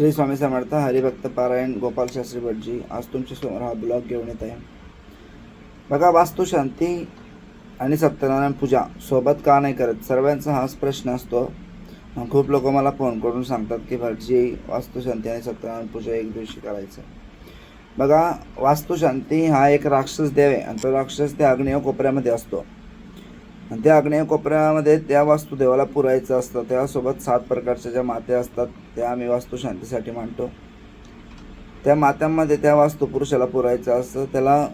श्री स्वामी समर्थ हरिभक्त पारायण गोपाल शास्त्री भटजी आज तुमच्यासमोर हा ब्लॉग घेऊन येत आहे. बघा वास्तुशांती आणि सत्यनारायण पूजा सोबत का नाही करत सर्वांचा हाच प्रश्न असतो. खूप लोक मला फोन करून सांगतात की भटजी वास्तुशांती आणि सत्यनारायण पूजा एक दिवशी करायचं. बघा वास्तुशांती हा एक राक्षस देव आहे आणि तो राक्षस त्या आग्नेय कोपऱ्यामध्ये असतो. आणि त्या आग्नेय कोपऱ्यामध्ये त्या वास्तुदेवाला पुरायचं असतं. त्यासोबत सात प्रकारच्या ज्या मात्या असतात त्या आम्ही वास्तुशांतीसाठी मांडतो. त्या मात्यांमध्ये त्या वास्तुपुरुषाला पुरायचं असतं त्याला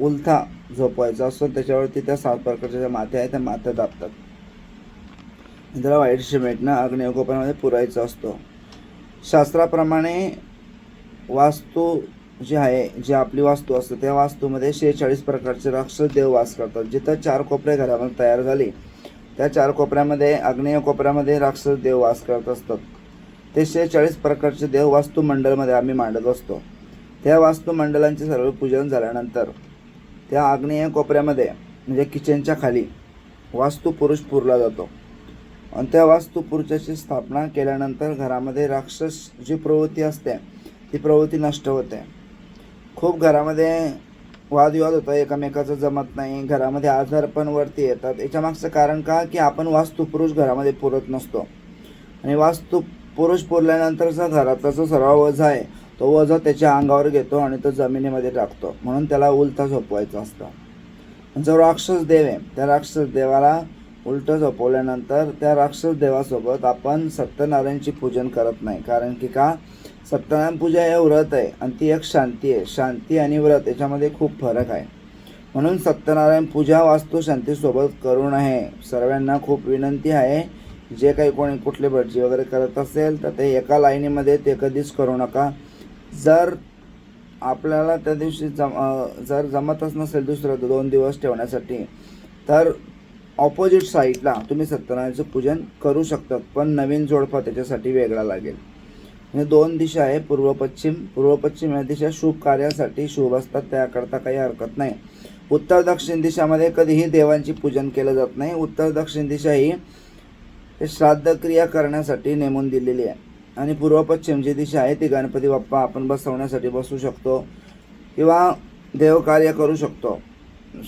उलथा झोपवायचा असतो त्याच्यावरती त्या सात प्रकारच्या ज्या मात्या आहेत त्या मात्या दाबतात. त्याला वाईट सिमेंटनं आग्नेय कोपऱ्यामध्ये पुरायचं असतो. शास्त्राप्रमाणे वास्तू जी आहे जी आपली वास्तू असते त्या वास्तूमध्ये शेहेचाळीस प्रकारचे राक्षस देव वास करतात. जिथं चार कोपरे घरामध्ये तयार झाले त्या चार कोपऱ्यामध्ये आग्नेय कोपऱ्यामध्ये राक्षस देव वास करत असतात. ते शेहेचाळीस प्रकारचे देव वास्तुमंडलमध्ये आम्ही मांडत असतो. त्या वास्तुमंडलांचे सर्व पूजन झाल्यानंतर त्या आग्नेय कोपऱ्यामध्ये म्हणजे किचनच्या खाली वास्तुपुरुष पुरला जातो. आणि त्या वास्तुपुरुषाची स्थापना केल्यानंतर घरामध्ये राक्षस जी प्रवृत्ती असते ती प्रवृत्ती नष्ट होते. खूप घरामध्ये वादविवाद होतो एकमेकाचं जमत नाही घरामध्ये आजार पण वरती येतात. याच्यामागचं कारण का? की आपण वास्तुपुरुष घरामध्ये पुरत नसतो. आणि वास्तू पुरुष पुरल्यानंतरचा घरातला जो सर्व वजा आहे. तो वजा त्याच्या अंगावर घेतो आणि तो जमिनीमध्ये टाकतो. म्हणून त्याला उलटा झोपवायचं असतं. जो राक्षस देव आहे त्या राक्षस देवाला उलटं झोपवल्यानंतर त्या राक्षस देवासोबत आपण सत्यनारायणची पूजन करत नाही. कारण की का? सत्यनारायण पूजा हे व्रत आहे आणि ती एक शांती आहे. शांती आणि व्रत याच्यामध्ये खूप फरक आहे. म्हणून सत्यनारायण पूजा वास्तू शांतीसोबत करून आहे सर्वांना खूप विनंती आहे. जे काही कोणी कुठले भटजी वगैरे करत असेल तर ते एका लाईनीमध्ये ते कधीच करू नका. जर आपल्याला त्या दिवशी जम जर जमतच नसेल दुसरं दोन दिवस ठेवण्यासाठी तर ऑपोजिट साईडला तुम्ही सत्यनारायणचं पूजन करू शकता पण नवीन जोडपा त्याच्यासाठी वेगळा लागेल. म्हणजे दोन दिशा आहे पूर्व पश्चिम. पूर्व पश्चिम या दिशा शुभ कार्यासाठी शुभ असतात त्याकरता काही हरकत नाही. उत्तर दक्षिण दिशामध्ये कधीही देवांची पूजन केलं जात नाही. उत्तर दक्षिण दिशा ही श्राद्ध क्रिया करण्यासाठी नेमून दिलेली आहे. आणि पूर्व पश्चिम जी दिशा आहे ती गणपती बाप्पा आपण बसवण्यासाठी बसू शकतो किंवा देवकार्य करू शकतो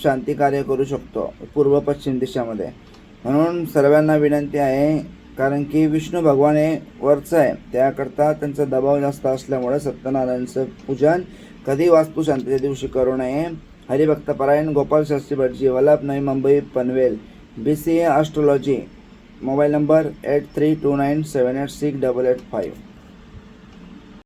शांती कार्य करू शकतो पूर्व पश्चिम दिशामध्ये. म्हणून सर्वांना विनंती आहे कारण की विष्णू भगवान हे वरचं आहे. त्याकरता त्यांचा दबाव जास्त असल्यामुळे सत्यनारायणचं पूजन कधी वास्तुशांतीच्या दिवशी करू नये. हरिभक्त परायण गोपाल शास्त्री भटजी Vallabh Navi Mumbai Panvel. B C A astrology mobile number eight three two nine seven eight six double eight five.